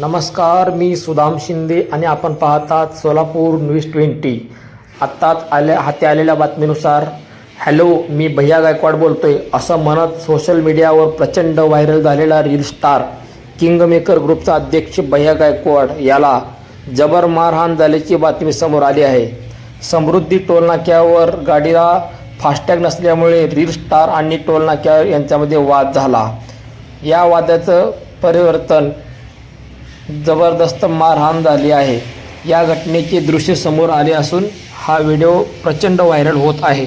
नमस्कार मी सुदाम शिंदे आणि आपण पाहतात सोलापूर न्यूज ट्वेंटी. आत्ताच आल्या हाती आलेल्या बातमीनुसार हॅलो मी भैया गायकवाड बोलतोय. असं म्हणत सोशल मीडियावर प्रचंड व्हायरल झालेला रील स्टार किंगमेकर ग्रुपचा अध्यक्ष भैया गायकवाड याला जबर मारहाण झाल्याची बातमी समोर आली आहे. समृद्धी टोलनाक्यावर गाडीला फास्टॅग नसल्यामुळे रील स्टार आणि टोलनाक्या यांच्यामध्ये वाद झाला. या वादाचं परिवर्तन जबरदस्त मारहाण झाली आहे. या घटनेचे दृश्य समोर आले असून हा व्हिडिओ प्रचंड व्हायरल होत आहे.